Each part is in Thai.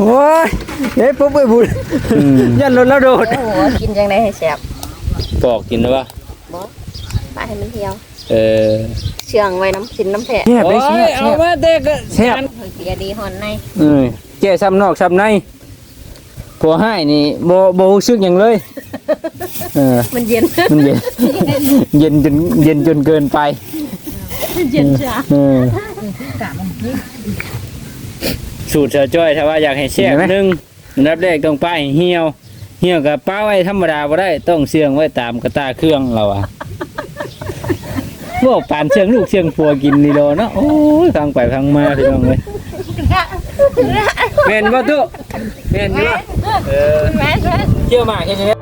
โอ้ยเฮ้ยปุ๊บไปบุญอืมยันรถแล้วโดดโอ้โหกินจังไดให้แซ่บปอกกินได้ปะปลาให้มันเหี่ยว เออเชื่องไว้น้ำสินน้ำแผลแซ่บได้โอ้แซ่ยบเอาแซ่บมาเด็กแซ่บเฮ้ยเกียดีหอนในเออแก่ซ้ำนอกซ้ำในผัวให้นี่บ่บ่รู้สึกหยังเลยเออมันเย็นมันเย็น เย็นจนเย็นจนเกินไปเย็นจ้าเออ สูตรเสือจ้อยถ้าว่าอยากให้แซ่บหนึงอันดับแรกต้องป้ายเหี่ยว เหี่ยวกับป้าไว้ธรรมดาบ่ได้ต้องเชื่องไว้ตามกระตาเครื่องเราอะว่าปานเชื่องลูกเชื่องปัวกินนี่โดเนาะโอ้ยฟังไปฟังมาพี่น้องเอ้ยแม่นบ่ตุแม่นอยู่บ่เออแม่แม่เที่ยวมาแค่นี้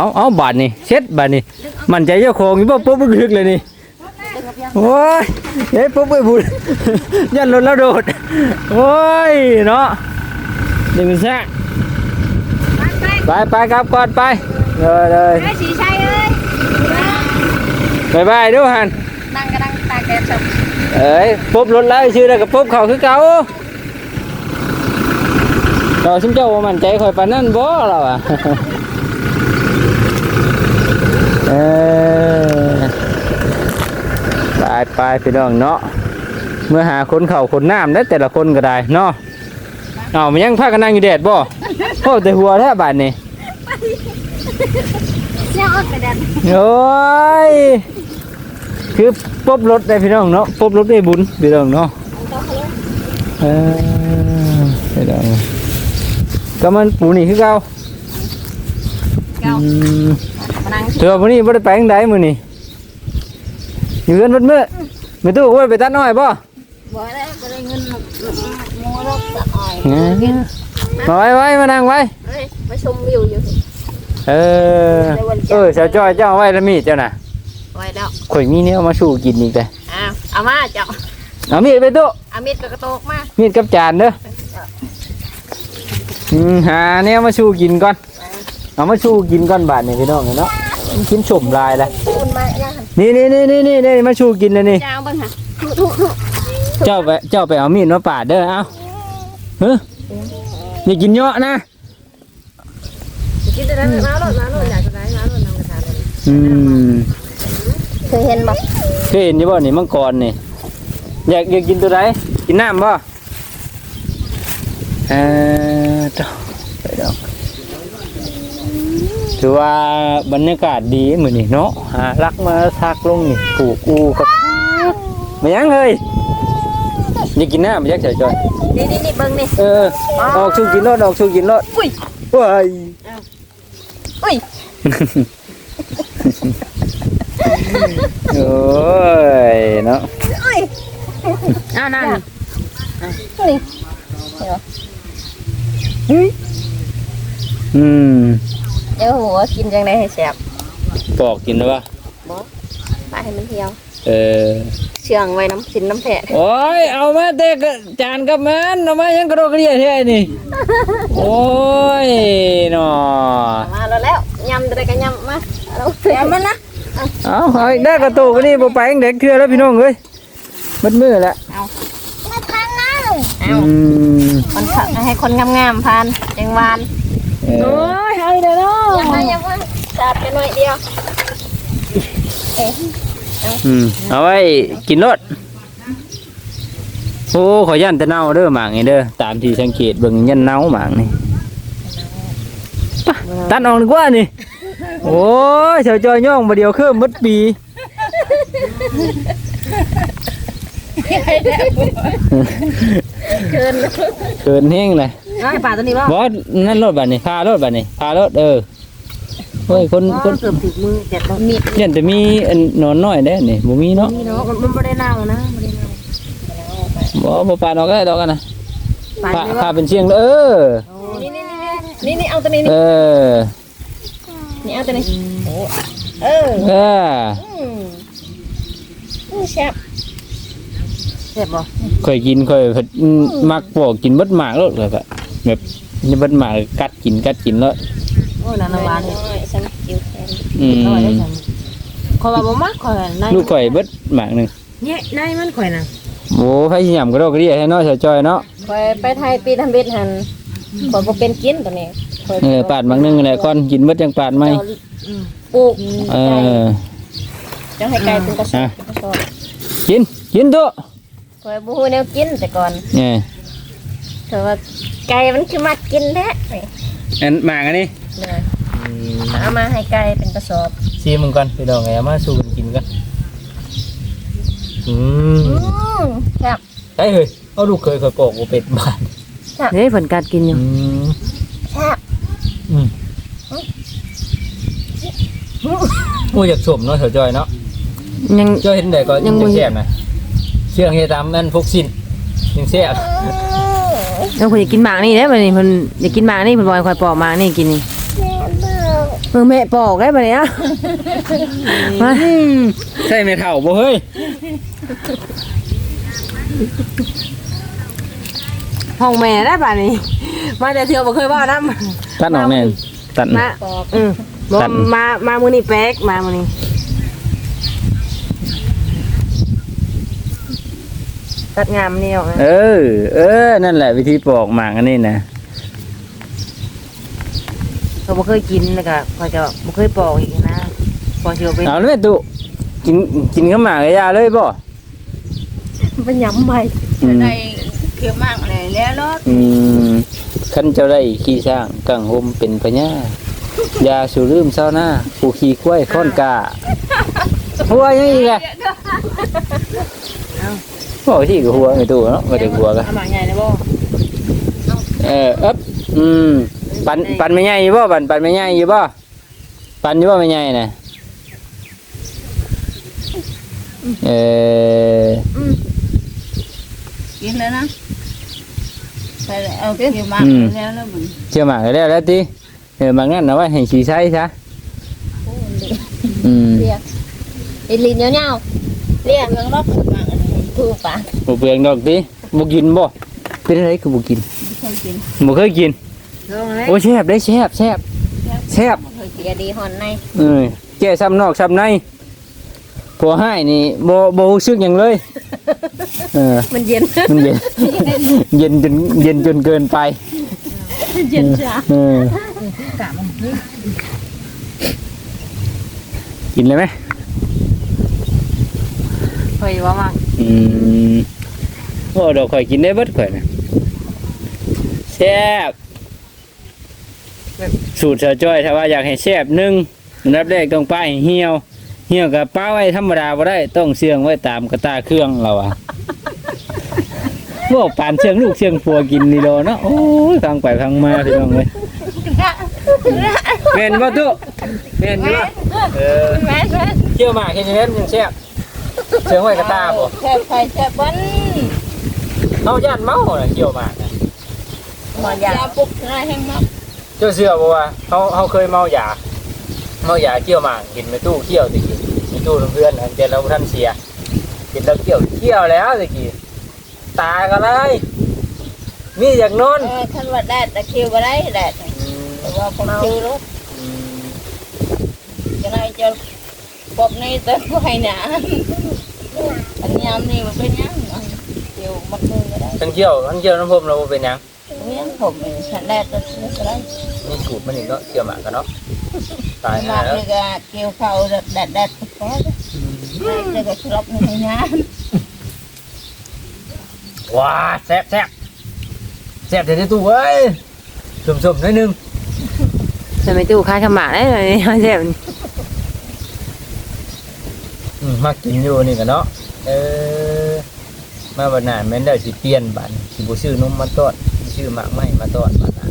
เอาเอาบาทนี่เช็ดบาทนี่มันใจเจ้าของอยู่บ่ปุ๊บบึกๆเลยนี่โอ้ยเฮ้ยปุ๊บไปบุญยันรถแล้วโดดโอ้ยเนาะเดี๋ยวมันซะไปไปครับก่อนไปเลยเลยไอ้สีชัยเอ้ยบายบายดูหันนั่งกระดังตาแกชมเอ้ยปุ๊บรถแล้วชื่อได้กับปุ๊บเขาคือเก่าเราชิมเจ้าว่ามันใจคอยปานนั่นบ่เราอะ เออไปไปพี่น้องเนาะเมื่อหาคนเข่าคนน้ำได้แต่ละคนก็ได้เนาะเอามันยังพากันนั่งอยู่แดดบ่โอ้แต่หัวแทบบาดนี่เจ้าอกระดันโอ้ยคือปุ๊บรถได้พี่น้องเนาะปุ๊บรถได้บุญพี่น้องเนาะเออพี่น้องก็มันปูนี่คือเก่า เก้าอืมมานั่งเธอวันนี้บ่ได้ไปทางใดมื้อนี้อยู่เงินเบิดมื้อไม่ตู้โอ้ยไปตัดน้อยบ่บ่ได้บ่ได้เงินโมรกสะอ่อยมาไว้ไว้มานั่งไว้เฮ้ยมาชมวิวอยู่เออเออสาวจ้อยเจ้าเอาไว้แล้วมีดเจ้าน่ะไว้แล้วข่อยมีแนวมาสู้กินอีกแต่อ้าวเอามาเจ้าเอามีดไปตู้เอามีดกับกระโตกมามีดกับจานเด้ออืมหาแนวมาสู้กินก่อน เอามาสู้กินก่อนบาดนี่พี่น้องเนาะกินสมลายละคุณมาย่างนี่นี่นี่นี่นี่นี่มาสู้กินเลยนี่เจ้าเบิ่งค่ะทุทุทุเจ้าไปเจ้าไปเอามีดมาปาดเด้อเอาเฮ้ยอย่ากินเยอะนะกินแต่นั้นน้ำรดน้ำรดอยากจะได้น้ำรดน้ำกระทาเลยอืมเคยเห็นบ่เคยเห็นอยู่บ่นี่มังกรนี่อยากอยากกินตัวไหนกินน้ำบ่เออเจ้าไปดอก ถือว่าบรรยากาศดีเหมือนนี่เนาะหารักมาทักลงนี่ปลูกอูกับมายังเลยอยากกินน้ำอยากเฉยจอยนี่นี่นี่เบิ่งนี่เออออกชูกินรถออกชูกินรถอุ้ยว้ายอุ้ยโอ้ยเนาะอุ้ยอ้าวนั่นนี่อืม เดี๋ยวหัวกินจังไดให้แซ่บปอกกินได้ปะปลาให้มันเหี่ยว เออเชื่องไว้น้ำสินน้ำแผลโอ้ยเอามาเตะจานกับมันเอามายังกระโดดกระเดียดแท้นี่โอ้ยเนาะมาแล้วแล้วยำได้ก็ยำมาเอายำมันนะเอาเอาอีกได้กระตูกนี่บ่ไปยังเด็กเครือแล้วพี่น้องเอ้ยมัดมือแล้วมาทางนั้นอืเอามมันผักให้คนงามๆพานจังหวานเออย ให้เลยเนาะยังมายังมาจับไปหน่อยเดียวอืมเอาไว้กินรถโอ้ขอยันแต่เน่าเด้อหมากนี่เด้อตามที่สังเกตเบิ่งยันเน่าหมากนี่ไปตัดออกดีกว่านี่โอ้ยเฉาจอยย่องมาเดียวเครื่องมดปีเกินเกินแห้งเลย น้อยป่าตัวนี้บ่บอสนั่นรถบัดนี่พารถบัดนี่พารถเออเฮ้ยคนคนเกือบถึงมือเจ็ดมีดเนี่ยแต่มีอันนอนน้อยได้นี่บ่มีเนาะนี่เนาะมันไม่ได้เน่านะไม่ได้เน่าบ่บ่ปาดออกก็ได้ดอกกันนะป่าพานี่พาว่าเป็นเชียงเด้อเออ นี่นี่นี่นี่เอาตัวนี้เออนี่เอาตัวนี้เออเอออืมอืมแซ่บแซ่บบ่ค่อยกินค่อยเพิ่นอืมมักปอกกินเบิดหมากโลดเลยแบบ แบบนี่เบิดหมากกัดกินกัดกินแล้วโอ้ยน้ำหวานนี่ฉันจิ้วแทนอืมข่อยว่าบ่มักข่อยในลูกข่อยเบิดหมากหนึงเนี่ยในมันข่อยน่ะโอ้ไผสิยำกระดอกกระเดียให้เนาะเสียจอยเนาะข่อยไปไทยปีทำเบ็ดหันข่อยบ่เป็นกินตัวนี้ข่อยเออปาดหมากหนึงแหละก่อนกินเบิดจังปาดไหมอืมปลูกเออจังให้ไก่เป็นกระสอบอะเป็นกระสอบกินกินตัวข่อยบ่ฮู้แนวกินแต่ก่อนเนี่ย แต่ว่าไก่มันคือมักกินแท้นี่อันหมากอันนี้เลยเอามาให้ไก่เป็นกระสอบซีมึงก่อนพี่น้องไงเอามาสู้กันกินกันอืมอืมครับใช่เฮ้ยเอาลูกเคยเคยโกกบ่เป็ดบ้านเฮ้ยเพิ่นกัดกินอยู่อืมครับอืมโอ้อยากสมเนาะเสียจอยเนาะยัง เจ้าเห็นได้ก็ยัยังงบ่แซ่บนะเชื่องเฮ็ดตามนั่นพกสิ้นยังแซ่บเออ เพิ่นอยากกินหมากนี่เด้บัดนี้เพิ่นอยากกินหมากนี่เพิ่นบ่ให้ข่อยปอกหมากนี่กินนี่เออแม่ปอกได้บัดนี้อะมาใช่ไม่เท่าบ่เฮ้ยห้องแม่ได้บัดนี้ มาแต่เทื่อบ่เคยเว้านำตัดออกแน่นตัด มาอือบ่ตัด มามามื้อนี้แป๊กมามื้อนี้ ตัดงามนี่ออกนะเออ เออ นั่นแหละวิธีปอกหมากอันนี้นะเขาบ่เคยกินแล้วก็เขาจะบ่เคยปอกอีกนะปอกสิว่าเป็นเอาเลยตุกินกินข้าวหมากกับยาเลยบ่มันยำใหม่อืมได้เคือมากเลยแล้วรถอืมคันเจ้าได้ขี่ช้างกังหมเป็นพญายาสูลืมเศร้าหน้าผู้ขี่กล้วยค้อนกาหัวยังอีกอะ หัวที่กับหัวไม่ตู้เนาะไม่ได้หัวกันเอาหมากใหญ่เลยบ่เออเอ๊บอืมปันปันไม่ใหญ่อยู่บ่ปันปันไม่ใหญ่อยู่บ่ปันอยู่บ่ไม่ใหญ่น่ะเออกินแล้วนะไปเอาเคือมากแล้วแล้วมึงเชื่อหมากแล้วแล้วติเออบางนั้นนะว่าให้สีใช้ซะอืมเรียกไอ้ลิ้นเงาๆเรียกเรื่องรอบมาก ถูกปะบ่เปลืองดอกติบ่กินบ่เป็นอะไรคือบ่กินเคยกินบ่เคยกินลองเลยโอ้แซ่บได้แซ่บแซ่บแซ่บเคยกินดีหอนในเออแก่ซ้ำนอกซ้ำในผัวให้นี่บ่บ่รู้สึกหยังเลยเออมันเย็นมันเย็นเย็นจนเย็นจนเกินไปเย็นจ้าเออกินเลยไหมข่อยว่ามาก อืมโอ้ดอกข่อยกินได้เบิดข่อยนะแซ่บสูตรเสาจ้อยถ้าว่าอยากให้แซ่บหนึ่งอันดับแรกต้องป้ายเหี่ยว เหี่ยวกับป้าไว้ธรรมดาบ่ได้ต้องเชื่องไว้ตามกระตาเครื่องเราอะ ว่าปานเชียงลูกเชียงปัวกินนี่โดเนาะโอ้ยฟังไปฟังมาพี่น้องเลยเม่นบ่ตุเม่นอยู่บ่เออ แม่แม่เที่ยวหมากเฮ็ดจังได๋มันจังแซ่บ เชียงไว้กระตาบ่แค่ไฟแค่วันเฮาย่านเมาน่ะเที่ยวหมากน่ะหมอนยาปลุกง่ายแห้งมากเจ้าเชื่อบ่ว่าเฮาเฮาเคยเมายาเมายาเที่ยวหมากกินไปตู้เที่ยวตะกี้มีตู้เพื่อนอันแต่เราบ่ทันเสียกินแล้วเที่ยวเที่ยวแล้วตะกี้ตาก็เลยมีอยากนอนเออท่านว่าแดดตะคิวก็ได้แดดแต่ว่าผมเจอรถจะได้จะ ปบในตัวไฟหนาอันยามนี่มันเป็นยังเกี่ยวมักมือก็ได้ทั้งเที่ยวทั้งเที่ยวน้ำผมเราบ่เป็นหยังเนี่ยผมเองฉันแดดตัวนี้ก็ได้มีสูตรมันอีกเนาะเกี่ยวหมากกันเนาะตายมาแล้วเลยก็เกี่ยวเขาแดดแดดก็ได้เลยก็ชลบในงานว้าแซ่บแซ่บแซ่บเดี๋ยวได้ตู้เว้ยสมๆหนิดนึง จะไม่ตู้คายขาวหมากได้เลยแซ่บอื มมากินอยู่นี่กันเนาะเออมาบัดหน้าแม่นได้สิเปลี่ยนบัดสิบ่ซื้อนมมาต้อนสิซื้อหมากไม้มาต้อนบัดน่ะ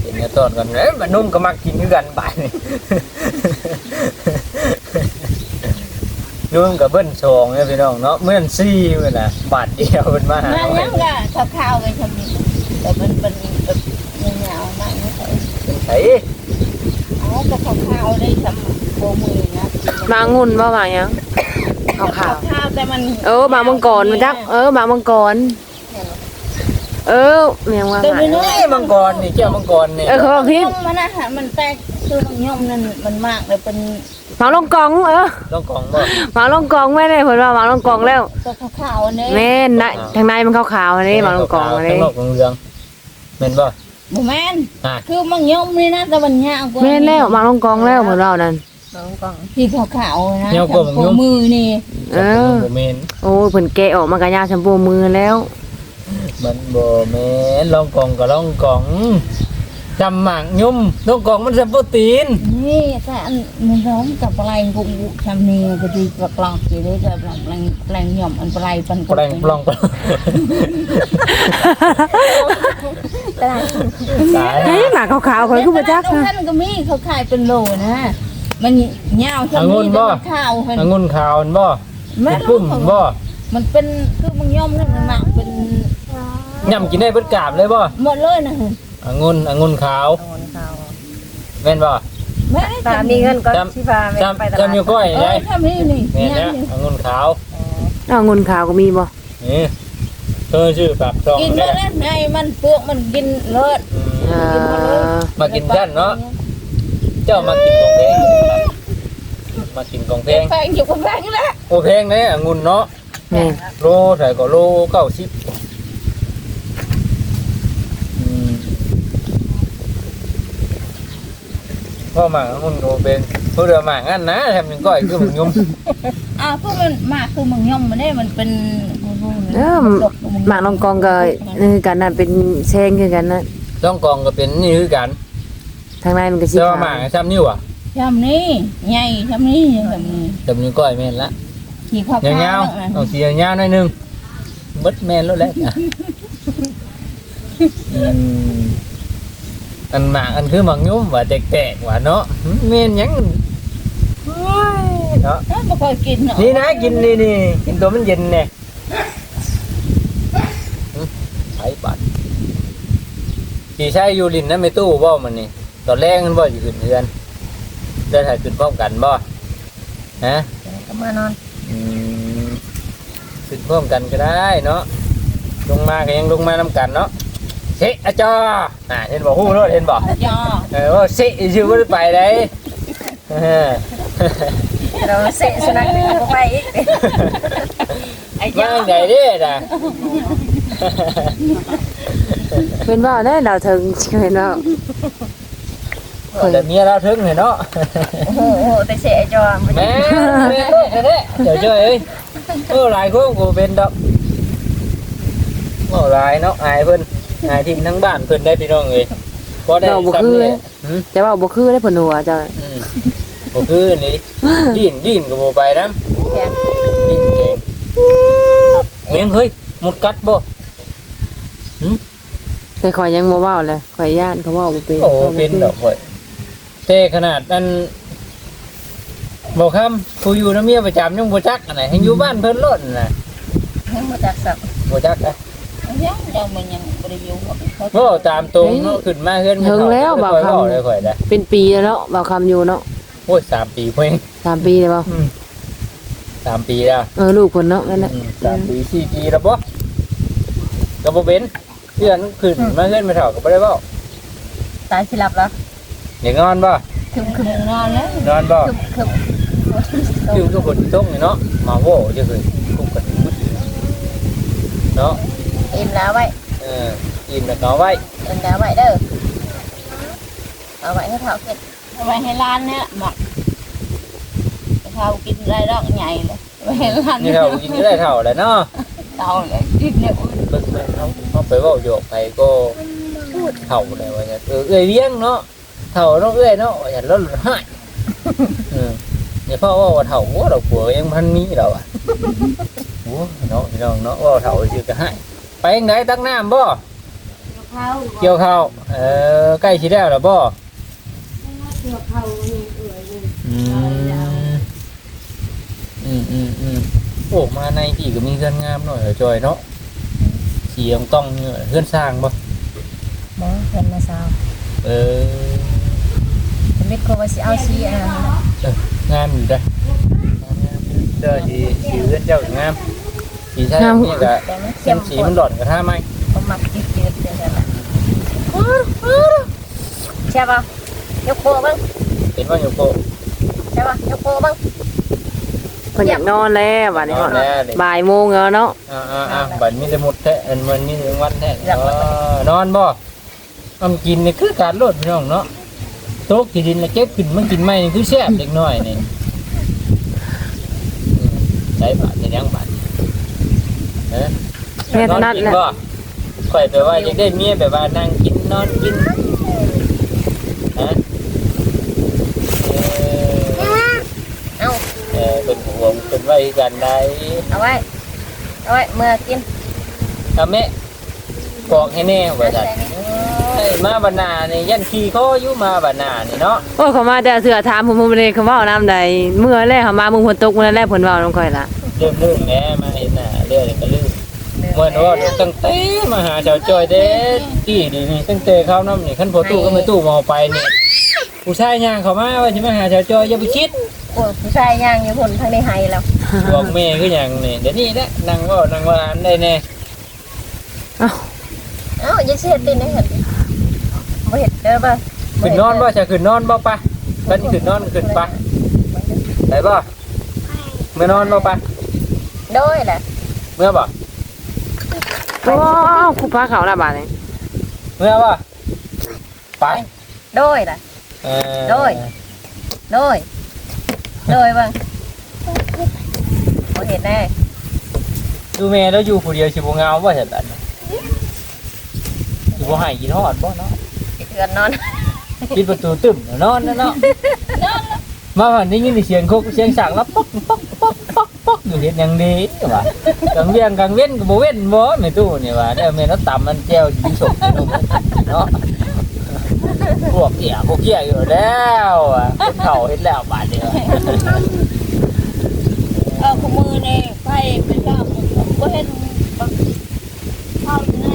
เห็นเนี่ยต้อนกันเอ้ยบัดนมก็มักกินคือกันบัดนี่นุ่มกับเบิ้นสองเนี่ยพี่น้องเนาะเมื่อนซี่เมื่อน่ะบาทเดียวเป็นมาหานั่นเอาไว้ยังก็ข้าวๆกันทำนี่แต่มันเป็นแบบเงามากนะเป็นไผอ๋อก็ข้าวๆได้ทำโบมือนะหมากงุ่นบ่หมากหยังเอาขาวข้าวแต่มันเออหมากมังกรมาจักเออหมากมังกร เออเมียงว่าหตัวมากน้อยนี่มังกรนี่แก้วมังกรนี่เออเขาบอกพี่มันอาหารมันแตกคือมันย่อมนั่นมันมากเลยเป็นหมาลงกองเออลองกองบ่หมาลงกองไม่ได้เพิ่นว่าหมาลงกองแล้วตัวขาวๆอันนี้แม่นนะทางในมันขาวๆอันนี้หมาลงกองอันข้านี้งนอกของเรืองแม่นบ่ บ่แม่นอะ คือมันยมนี่นะแต่มันยาวกว่าแม่นแล้วหมาลงกองแล้วเพิ่นว่านั่นที่ขาวๆนะยาวกว่ามันยมมือนี่เออ บ่แม่นโอ้ยเพิ่นแกะออกมากระยาชมพูมือแล้ว มันบ่แม่นลองกองก็ลองกอง จำหมากยุ่มลองกองมันจะโปรตีน นี่แต่อันมันร้องกับปลายกุงทำนี่ก็ดีกว่ากลองอยู่ด้วยแต่ปลายปลายหย่อมอันปลายปันแปลงปลองปลองตายเฮ้ยหมาขาวๆเพิ่นคือบ่จักตรงนะนั้นก็มีเขาขายเป็นโลนะมันยาวชำนี้แต่มันขาวเห็นองุ่นขาวมันบ่แม่ปุ้มบ่มันเป็นคือมันย่อมนั่นมันหนักเป็นย่ำกินได้เบิดกาบเลยบ่หมดเลยนะ องุ่นองุ่นขาวแม่นบ่แม่ตามีเงินก็จำที่พาแม่จำไปตลาดจำอยู่ก้อยเอได้อถ้ามีนี่แม่นเนี่นะยองุ่นขาวเอาเงินขาวก็มีบ่นี่เธอชื่อปากซองกินแน่แล้วในมันเปลือกมันกินเลิศเออมากินกันเนาะเจ้ามากินของเพลงมากินของเพลงแพงอยู่กับแพงแล้วโอเพลงเนี่ยองุ่นเนาะแม่นโลใส่ก็โลเก้าสิบ พ่อหมากองุ่นโอเป็นเพื่อหมากงั้นนะแถมยังก้อยคือมึงยุ่มอ่าพวกมันมากคือมันย่อมมันได้มันเป็นเออหมาลงกองก็นี่คือกันนั่นเป็นแซงคือกันนะต้องกองก็เป็นนี่คือกันทางในมันก็สิเจ้าขาวหมากซ้ำนิ้วอะชำนี้ใหญ่ชำนี้แบบนี้จำนิ้วก้อยแม่นละขี่ข้าวยาวๆเอาสียาวๆหน่อยหนึงเบิดแม่นแล้วแหละอะอืม อันหมากอันคือหมากยุ่มว่าแตกๆว่าเนาะแม่นหยังโอ้ยเนาะไม่ค่อยกินเนาะนี่นะกินนี่นี่กินตัวมันเย็นเนี่ยไอ้บัดขี่ใช้ยูรินนะไม่ตู้บ่มันนี่ตอนแรกมันบ่อยู่ขึ้นเรือนเดินถ่ายขึ้นพร้อมกันบ่ฮะก็มานอนอืมขึ้นพร้อมกันก็ได้เนาะลงมาก็ยังลงมานำกันเนาะเซ็อาจอ อ่าเห็นบ่ฮู้เนาะเห็นบ่จ้าเออว่าเซ็ชื่อบ่ได้ไปได้เออเราเสะสุนัขนี่ก็ไปอีกไอ้มาจ้าไหนเด้น่ะเป็นว่าได้ดาวเทิงเห็นว่าแต่เมียเราถึงเลยเนาะโอ้โหโอ้โหแต่เสะไอ้จอมันแม่แม่ลูกเลยเนี่ยเดี๋ยวช่วยเอ้ยเออหลายคนกูเป็นดอกโอ้หลายเนาะอายเพิ่น อายทีมทั้งบ้านเพิ่นได้พี่น้องเลยพอได้ซ้ำเลยอืมแต่ว่าบ่คือได้ผลหัวจ้ะอืมบ่คือนี่ดิ้นดิ้นก็บ่ไปนำดิ้นเองเมียงเฮ้ยหมดกัดบ่แต่ข่อยยังบ่เว้าเลยข่อยย่านเขาเว้าบ่เป็นโอ้เป็นดอกข่อยแต่ขนาดนั้นบอกคำผู้อยู่น้ำเมียประจำยังบ่จักอันไหนให้อยู่บ้านเพิ่นโลดน่ะให้มาจากสับบ่จักอะยังเจ้ามันยัง บริยูเขาโอ้ตามตรงเนาะขึ้นมาเฮือนไม่ถึงเท่าแล้วบ่บ่าวค่อยคำเว้าเลยข่อยได้เป็นปีแล้วเนาะบ่าวคำอยู่เนาะโอ้ยสามปีเพิ่งสามปีเลยบ่อืมสามปีแล้วเออลูกเพิ่นเนาะนั่นแหละอืมสามปีสี่ปีแล้วบ่ก็บ่เป็นเพื่อนขึ้นมาเฮือนไม่เท่าก็บ่ได้เว้าตายสิหลับแล้วอย่างนอนบ่คึมคึมนอนแล้วนอนบ่คือคือคือทุกคนต้องนี่เนาะมาโว้จะคือคุกกันมึดเนาะอิ่มแล้วไว้เอออิ่มแล้วก็เอาไว้ อิ่มแล้วไว้เด้อเอาไว้ให้เท้าขึ้นทำไมให้ร้านเนี่ยหมักเขากินได้ดอกใหญ่เลยไว้ให้ร้านนี่เรากินได้เท่าแล้วเนาะเตาเลยกินเนี่ยเบิ่ง ไปเขาเขาไปเว้าโยกไปก็เท่าเลยว่าจะเออเอ้ยเลี้ยงเนาะเท่าเนาะเอ้ยเนาะว่าจะลดให้เอออย่าพ่อว่าว่าเท่าหัวเราผัวยังพันมีเราอะโอ้เนาะพี่น้องเนาะว่าเท่าสิก็ให้ไปยังไงตักน้ำบ่เขาเกี่ยวข้าวเออใกล้สิแล้วแล้วบ่อืมอืมอืมอืมโอ้มาในที่ก็มีเพื่อนงามหน่อยเหรอจอยเนาะสีต้องต้องเนี่ยเพื่อนสร้างบ่มองเห็นมาสาวเออเป็นมิตรโคว่าสิเอาชีอันนั้นงามอยู่ได้องามงามเด้อสีสีเพื่อนเจ้าก็งาม สีใช่นี่ก็แต่มันเส้เข้นมสีข้มันนหลอดกระทะไหมผมมักจืดๆจังซั่นน่ะใช่ป่ะยกโคเบิ่งเป็นว่าอยู่โกใช่ป่ะยกโป้บ้างเพิ่นอยากนอนแล้วบัดนี้นอนแล้วนี่บ่ายโมงแล้วเนาะอ่าอ่าอ่าบัดมีแต่หมดแท้อันมันมีแต่วันแท้เออนอนบ่อำกินนี่คือการโลดพี่น้องเนาะโต๊ะที่ดินแล้วเก็บขึ้นมันกินไม่นี่คือแซ่บเด็กน้อยนี่อืมใช้บาทจะยังบาท เอ้อแม่ถนัดกินแหละ บ่ข่อยไปว่าอยากได้เมียแบบว่านั่งกินนอนกินฮะเออเอาเออเป็นห่วงเป็นไว้กันได้เอาไว้ เอาไว้เมื่อกินทำแม่กอกให้แน่ว่าจัดเอ้ยมาบรรณานี่ยันขี่เขาอยู่มาบรรณานี่เนาะโอ้ยเขามาแต่เสือถามผมผมบ่ได้เขาเว้าน้ำใดเมื่อแรกเขามามึงฝนตกมื้อแรกเพิ่นเว้าน้องข่อยละเริ่มเรื่องแหน่มาเห็นหน้า เรื่องก็ลืมเมื่อว่าเดี๋ยวตั้งแต่มาหาชาวจอยเด้ที่ดีนี่ตั้งแต่เข้าน้ำนี่ขั้นพอตู้ก็ไม่ตู้มองไปนี่ผู้ชายย่างเขามาว่าจะมาหาชาวจอยอย่าไปคิดโอ้ยผู้ชายย่างอยู่คนทางในไฮแล้วบอกแม่คืออย่างนี่เดี๋ยวนี้แหละนั่งเว่านั่งว่าอันได้แน่เอ้าเอ้าอย่าเสียตินให้เห็นบ่เห็นเด้อป่ะขึ้นนอนบ่จะขึ้นนอนบ่ปะตอนนี้ขึ้นนอนขึ้นปะไปบ่เมื่อนอนบ่ปะโดยแหละ เมื่อบ่โอ้คุพาเขาละบาดนี้เมื่อบ่ไปโดยแหละเออโดย โดย โดยบ้างบ่เห็นแน่ดูแม่แล้วอยู่ผู้เดียวสิบ่เหงาบ่จัดอันน่ะสิบ่ให้กินฮอดบ่เนาะเถือนนอนปิดประตูตึ้มนอนนะเนาะมาวันนี้ยินเสียงคุกเสียงสากแล้วป๊อกป๊อกป๊ อกป๊อยู่เฮ็ดหยังดีว่ะกลางเวียงกลางเว้นก็บ่เว้นบ่แม่ตู้นี่ว่าแล้วแม่เราตำมันแจ่วสิสมเนาะพวกเหี้ยพวกเหี้ยอยู่แล้วอะเฒ่าเฮ็ดแล้วบาดเดียเออขมือนี่ไฟเป็นข้าวก็เห็นแบบข้าวที่ไหน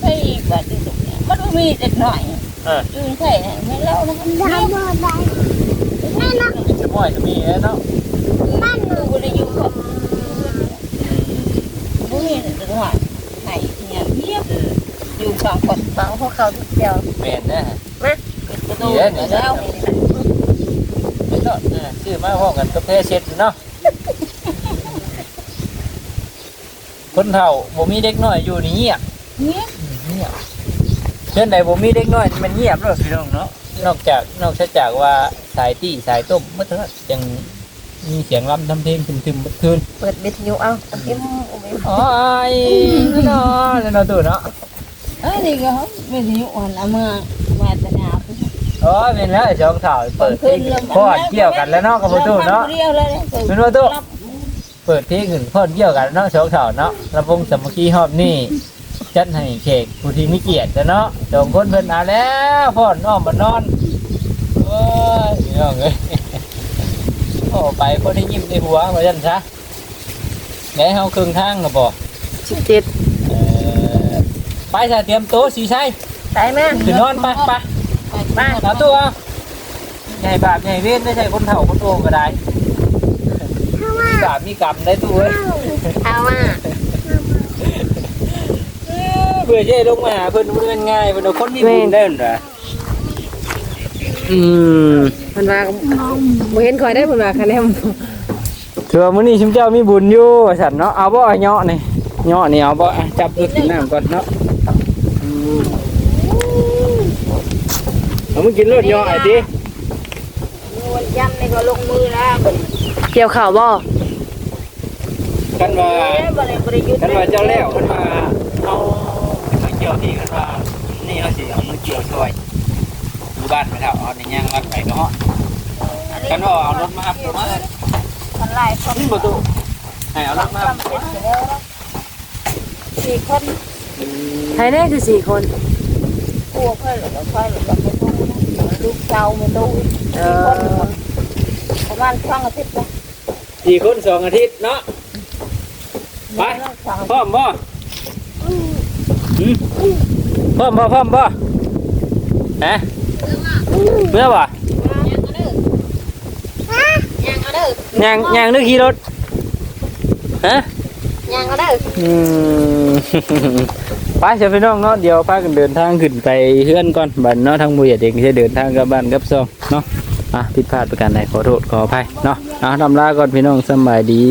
ไปอีกแบบที่สุดเนี่ยมันไม่มีเด็กหน่อยเออยืนใส่ไม่เล่านะมันไม่จะม่อยจะมีแล้วเนาะ ได้อยู่กับบุ้ยเด็กหน่อยไหนเนี่ยเงียบอยู่สองคนฟังพวกเขาทุกเดียวแม่นนะปิดประตูแล้วไม่เนาะเออซื้อมาพร้อมกันกาแฟเช็ดเนาะคนเฒ่าบ่มีเด็กน้อยอยู่นี่เงียบเงียบเงียบเช่นใดผมมีเด็กน้อยมันเงียบเลยพี่น้องเนาะนอกจากนอกจากว่าสายตี้สายต้มเมื่อเท่าจัง มีเสียงรำทำเพลงถึมๆเมื่อคืนเปิดวิทยุเอาเอาพิมพ์อุ้มอ๋อไอ้เนาะเนาะตู่เนาะเอ้ยนี่ก็ไม่ได้อยู่อ่อนละเมื่อมาแต่หนาอ๋อเป็นแล้วไอ้จองข่าวเปิดเพลงพอดเกี่ยวกันแล้วเนาะกับประตูเนาะเรียวเลยเป็นประตูเปิดเพลงขึ้นพอดเกี่ยวกันเนาะจองข่าวเนาะลำวงสามัคคีฮอบนี่จัดให้เค้กผู้ที่มีเกียรติเนาะสองคนเพิ่นเอาแล้วพอดน้อมมานอนโอ้ยพี่น้องเอ้ย โอ้ไปพอได้ยิ้มในหัวว่าจันซะไหนเฮาครึ่งทางแล้วบ่17เอ่อไปซะเตรียมโต๊ะสีใช้ใช่ไหมขึ้นนอนไปไปไปเอาตัวเอาใหญ่บาปใหญ่เว้นไม่ใช่คนเฒ่าคนโตก็ได้มีบาปมีกรรมได้ตัวเว้ยเอามาเพื่อจะให้ลงมาหาเพิ่นมันเป็นง่ายเพิ่นเอาคนมีบุญได้หั่นล่ะ อืมเพิ่นว่าบ่เห็นข่อยได้เพิ่นว่าคะแนนถือว่ามื้อนี้ชิมเจ้ามีบุญอยู่ว่าซั่นเนาะเอาบ่ไอ้เหาะนี่เหาะนี่เอาบ่อะจับดูกินน้ำก่อนเนาะอืมเอามึงกินเลือดเหาะไอ้ติวันยันนี่ก็ลงมือแล้วเกี่ยวข้าวบ่กันว่าบริบริยุทธ์กันว่าเจ้าแล้วมันมาเอามาเกี่ยวที่กันว่านี่เอาสิเอามาเกี่ยวซอยอยู่ บ้านไปเท่าเอาในย่างรักไปก็เหาะกันว่าเอารถมาอัพรถมาคนไล่คนขึ้นประตูให้เอารถมาอัพเสร็จแล้วสี่คนไทยแน่คือสี่คนกลัวเพื่อนหรือเพื่อนหรือแบบไม่ต้องลูกเจ้าไม่ต้องเอสี่คนอประมาณสองอาทิตย์นะสี่คนสองอาทิตย์เนาะไปสองพร้อมบ่หืมพร้อมบ่พร้อมบ่ฮะ เมื่อบ่ยังเอาเด้อย่างย่างนึกขี่รถฮะยังเอาเด้ออืมไปเชิญพี่น้องเนาะเดี๋ยวพากันเดินทางขึ้นไปเฮือนก่อนบัดเนาะทางบุญเองจะเดินทางกลับบ้านกลับซองเนาะอะผิดพลาดประการใดขอโทษขออภัยเนาะอะลำลาก่อนพี่น้องสำบายดี